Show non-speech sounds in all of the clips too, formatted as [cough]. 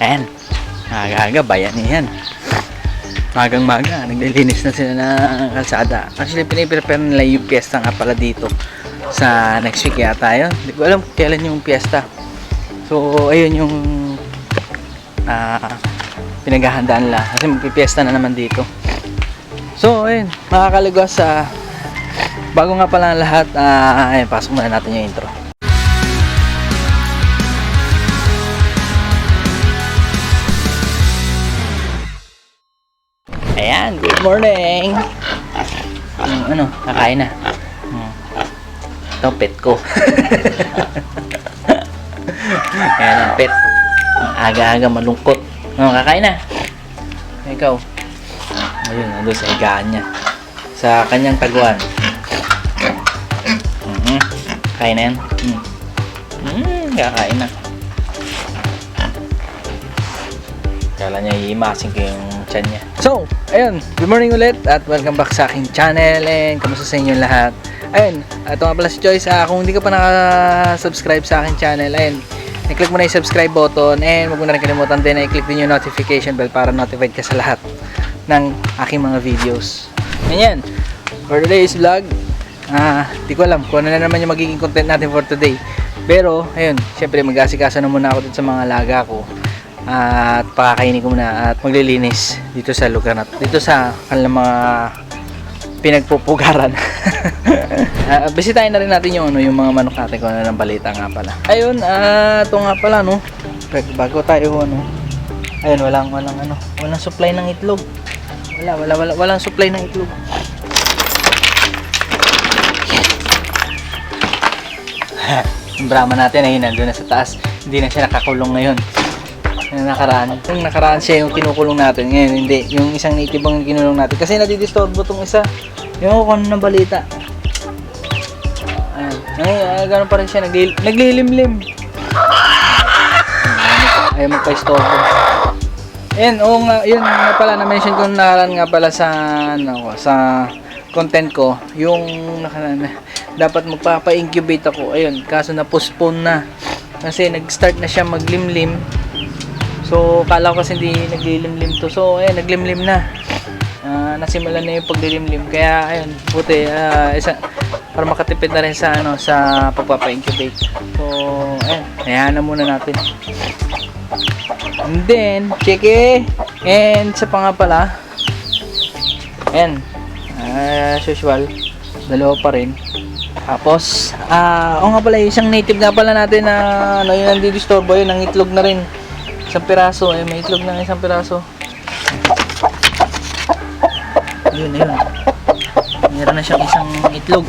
Ayan. Aga-aga, bayan yan. Magang maga, naglilinis na sila ng kalsada. Actually, piniprepare nila yung piyesta nga pala dito sa next week yata yun. Hindi ko alam kailan yung piyesta. So, ayun yung ah pinaghahandaan nila. Kasi magpipiesta na naman dito. So, ayun, makakaligwas sa bago nga pala ang lahat, ah ayun, pasok muna natin yung intro. Ayan, good morning! Yung ano, kakain na. Hmm. Ito, pet ko. [laughs] Ayan ang pet. Aga-aga malungkot. Ano, kakain na. Ikaw. Ayun, nandun sa higaan niya. Sa kanyang taguan. Mhm. Kain na yan. Mm. Mm, kakain na. Kala niya iimasin ko yung chan niya. So, ayun. Good morning ulit at welcome back sa aking channel and kamusta sa inyo lahat. Ayun, ito nga pala si Joyce. Ah, kung hindi ka pa naka-subscribe sa aking channel, ayun, i-click mo na yung subscribe button and huwag mo na rin kalimutan din na i-click din yung notification bell para notified ka sa lahat ng aking mga videos. Ganyan. For today's vlog, ah, di ko alam kung ano na naman yung magiging content natin for today. Pero, ayun, syempre mag-asikaso na muna ako dun sa mga alaga ko at pakakainin ko muna at maglilinis dito sa lugar na dito sa kanilang mga pinagpupugaran uh, [laughs] bisitahin na rin natin yung ano yung mga manok natin kung ano ng balita nga pala ayun ah ito nga pala no bago tayo ano ayun walang walang ano walang supply ng itlog wala wala wala walang supply ng itlog [laughs] yung Brahma natin ay nandun na sa taas hindi na siya nakakulong ngayon yung nakaraan. Yung nakaraan siya yung kinukulong natin. Ngayon, hindi. Yung isang native ang kinulong natin. Kasi nadidisturbo tong isa. Yung ako ano ng balita. Ayan. Ngayon, ah, ganun pa rin siya. Nagli naglilimlim. Ayaw magpa-istorbo. Ayan, oo nga. Yun nga pala. Na-mention ko nakaraan nga pala sa, ano sa content ko. Yung nakaraan na dapat magpapa-incubate ako. Ayun, kaso na-postpone na. Kasi nag-start na siya maglimlim. So, kala ko kasi hindi naglilimlim to. So, ayan, naglimlim na. Ah, nasimulan na yung paglilimlim. Kaya, ayun, buti, ah, isa, para makatipid na rin sa, ano, sa pagpapa-incubate. So, ayan, hayaan na muna natin. And then, cheke, and sa pa nga pala, ayan, as usual, dalawa pa rin. Tapos, ah, o nga pala, yung isang native nga pala natin na, ano, yun ang didisturbo yun, ang itlog na rin. Isang piraso, eh, may itlog ng isang piraso. Ayun, ayun. Meron na siyang isang itlog.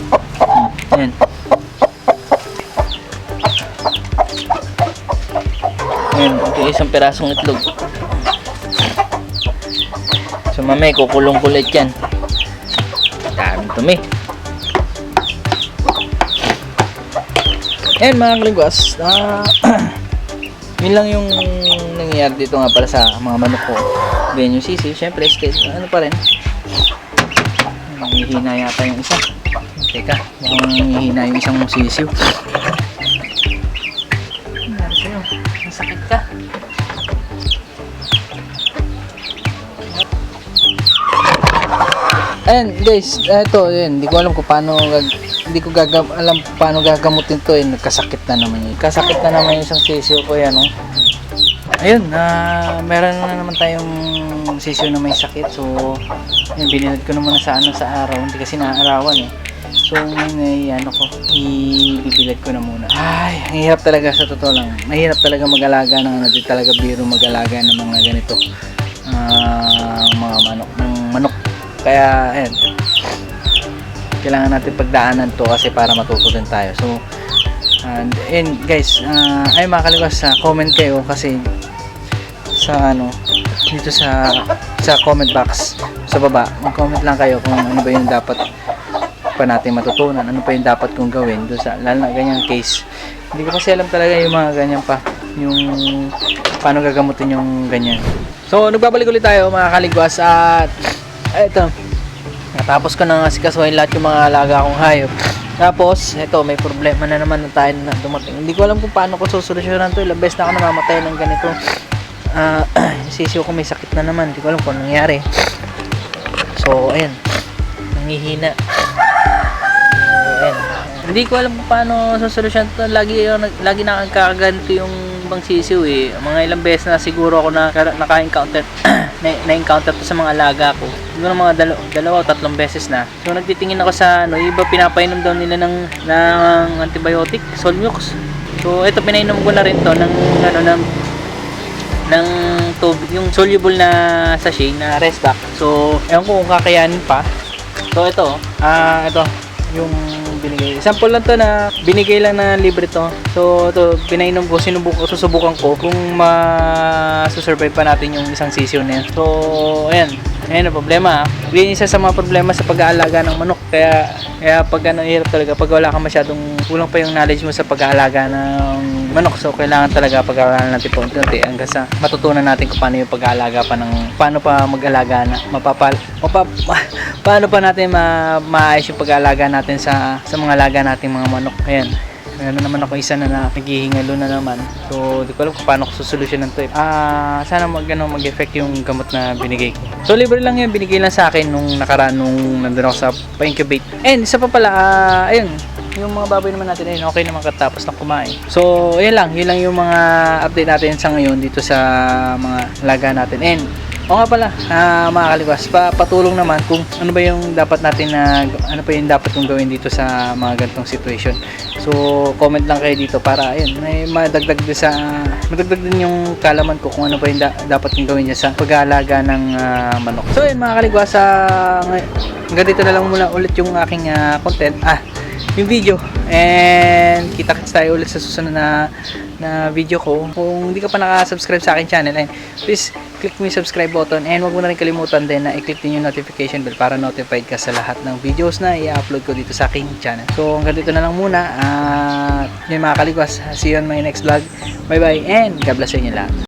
Ayan. Isang pirasong itlog. So, mamay, kukulong kulit yan. Dami dumi. Ayan, mga kalingwas. Ah, [clears throat] yun lang yung nangyayari dito nga pala sa mga manok ko. Then yung sisi, syempre, stage, ano pa rin. Hihina yata yung isa. Teka, mukhang hihina yung isang sisiw. Ano sa'yo? Masakit ka. Ayan guys, eto yun, hindi ko alam kung paano hindi ko gagam alam paano gagamutin to eh, nagkasakit na naman yun. Kasakit na naman yung isang sisiyo ko yan, oh. Ayun, na meron na naman tayong sisiyo na may sakit. So, yun, binilad ko naman sa ano sa araw, hindi kasi naarawan eh. So, ngayon ay ano ko, ibibilad ko na muna. Ay, ang hirap talaga sa totoo lang. Mahirap talaga mag-alaga ng ano, di talaga biro mag-alaga ng mga ganito. Ah, mga manok, ng manok. Kaya, ayan, kailangan natin pagdaanan to kasi para matuto din tayo. So, and, and guys, uh, ay makaliwas sa comment kayo kasi sa ano, dito sa sa comment box sa baba, mag-comment lang kayo kung ano ba yung dapat pa natin matutunan, ano pa yung dapat kong gawin doon sa lalo na ganyang case. Hindi ko kasi alam talaga yung mga ganyan pa, yung paano gagamutin yung ganyan. So, nagbabalik ulit tayo mga kaligwas at eto, Natapos ko na asikasuhin lahat yung mga alaga kong hayop. Tapos, eto, may problema na naman na tayo na dumating. Hindi ko alam kung paano ko susolusyonan to. Ilang beses na ako namamatay ng ganito. Ah, [clears throat] sisiyo ko may sakit na naman. Hindi ko alam kung nangyari. So, ayan. Nangihina. So. Hindi ko alam kung paano susolusyon to. Lagi, lagi nakakaganto yung bang sisiw eh. Mga ilang beses na siguro ako na, naka-encounter [clears throat] na, na-encounter to sa mga alaga ko. Siguro mga dalaw, dalawa o tatlong beses na. So nagtitingin ako sa ano, iba pinapainom daw nila ng, ng antibiotic, Solmux. So ito pinainom ko na rin to ng ano ng ng tubig, yung soluble na sachet na Resback. So, ewan ko kung kakayanin pa. So, ito, ah, ito, yung binigay. Sample lang to na binigay lang na libre to. So, ito, pinainom ko, sinubukan, susubukan ko kung ma-survive pa natin yung isang season na yan. So, ayan. Ayan ang problema. Yan isa sa mga problema sa pag-aalaga ng manok. Kaya, kaya pag ano, hirap talaga, pag wala ka masyadong, kulang pa yung knowledge mo sa pag-aalaga ng manok. So, kailangan talaga pag-aaralan natin po unti-unti hanggang sa matutunan natin kung paano yung pag-aalaga pa ng, paano pa mag-alaga na, mapapal, mapap, [laughs] paano pa natin ma, maayos yung pag-aalaga natin sa, sa mga alaga nating mga manok. Ayan. Meron naman ako isa na, na naghihingalo na naman. So, di ko alam kung paano ko susolusyonan to. eh. Ah, sana mag, ano, mag-effect yung gamot na binigay ko. So, libre lang yun. Binigay lang sa akin nung nakaraan nung nandun ako sa pa-incubate. And, isa pa pala, ah, ayun, yung mga baboy naman natin ayun, okay naman katapos na kumain. So, ayun lang, yun lang yung mga update natin sa ngayon dito sa mga laga natin. And, o nga pala, ah, mga kaligwas, pa, patulong naman kung ano ba yung dapat natin na, ano pa yung dapat kong gawin dito sa mga ganitong situation. So, comment lang kayo dito para, ayun, may madagdag din sa, madagdag din yung kalaman ko kung ano pa yung da- dapat kong gawin niya sa pag-aalaga ng ah, manok. So, ayun mga kaligwas, ah, ngay- hanggang dito na lang muna ulit yung aking ah, content. Ah, yung video. And kita-kits tayo ulit sa susunod na na video ko. Kung hindi ka pa nakasubscribe sa akin channel, ayun, please click mo yung subscribe button and wag mo na rin kalimutan din na i-click din yung notification bell para notified ka sa lahat ng videos na i-upload ko dito sa aking channel. So hanggang dito na lang muna at yun mga kaligwas. See you on my next vlog. Bye bye and God bless sa inyo lahat.